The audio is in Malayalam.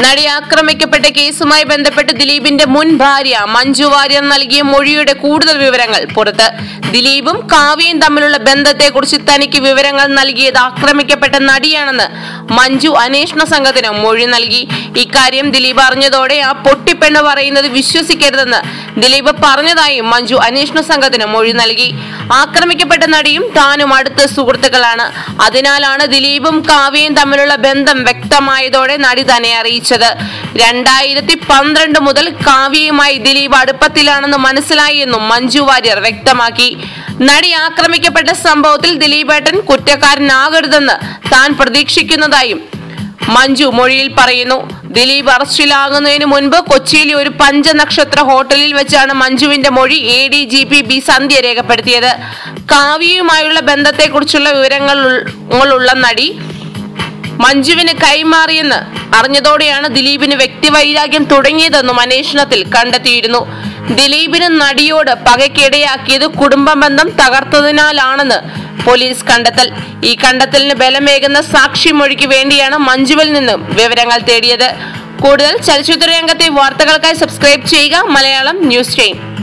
നടി ആക്രമിക്കപ്പെട്ട കേസുമായി ബന്ധപ്പെട്ട് ദിലീപിന്റെ മുൻ ഭാര്യ മഞ്ജു വാര്യർ നൽകിയ മൊഴിയുടെ കൂടുതൽ വിവരങ്ങൾ പുറത്ത്. ദിലീപും കാവ്യയും തമ്മിലുള്ള ബന്ധത്തെക്കുറിച്ച് തനിക്ക് വിവരങ്ങൾ നൽകിയത് ആക്രമിക്കപ്പെട്ട നടിയാണെന്ന് മഞ്ജു അന്വേഷണ സംഘത്തിന് മൊഴി നൽകി. ഇക്കാര്യം ദിലീപ് അറിഞ്ഞതോടെ ആ പൊട്ടിപ്പെണ്ണ് പറയുന്നത് വിശ്വസിക്കരുതെന്ന് ദിലീപ് പറഞ്ഞതായി മഞ്ജു അന്വേഷണ സംഘത്തിന് മൊഴി നൽകി. ആക്രമിക്കപ്പെട്ട നടിയും താനും അടുത്ത സുഹൃത്തുക്കളാണ്. അതിനാലാണ് ദിലീപും കാവ്യയും തമ്മിലുള്ള ബന്ധം വ്യക്തമായതോടെ നടി തന്നെ അറിയിച്ചത്. രണ്ടായിരത്തി പന്ത്രണ്ട് മുതൽ കാവ്യയുമായി ദിലീപ് അടുപ്പത്തിലാണെന്ന് മനസ്സിലായി എന്നും മഞ്ജു വാര്യർ വ്യക്തമാക്കി. നടി ആക്രമിക്കപ്പെട്ട സംഭവത്തിൽ ദിലീപേട്ടൻ കുറ്റക്കാരനാകരുതെന്ന് താൻ പ്രതീക്ഷിക്കുന്നതായും മഞ്ജു മൊഴിയിൽ പറയുന്നു. ദിലീപ് അറസ്റ്റിലാകുന്നതിന് മുൻപ് കൊച്ചിയിലെ ഒരു പഞ്ചനക്ഷത്ര ഹോട്ടലിൽ വെച്ചാണ് മഞ്ജുവിന്റെ മൊഴി A D G P B സന്ധ്യ രേഖപ്പെടുത്തിയത്. കാവ്യയുമായുള്ള ബന്ധത്തെക്കുറിച്ചുള്ള വിവരങ്ങൾ ഉള്ള നടി മഞ്ജുവിന് കൈമാറിയെന്ന് അറിഞ്ഞതോടെയാണ് ദിലീപിന് വ്യക്തിവൈരാഗ്യം തുടങ്ങിയതെന്നും അന്വേഷണത്തിൽ കണ്ടെത്തിയിരുന്നു. ദിലീപിന് നടിയോട് പകയ്ക്കിടയാക്കിയത് കുടുംബ ബന്ധം തകർത്തതിനാലാണെന്ന് പോലീസ് കണ്ടെത്തൽ. ഈ കണ്ടെത്തലിന് ബലമേകുന്ന സാക്ഷി സാക്ഷിമൊഴിക്ക് വേണ്ടിയാണ് മഞ്ജുവിൽ നിന്നും വിവരങ്ങൾ തേടിയത്. കൂടുതൽ ചലച്ചിത്ര രംഗത്തെ വാർത്തകൾക്കായി സബ്സ്ക്രൈബ് ചെയ്യുക. Malayalam news time.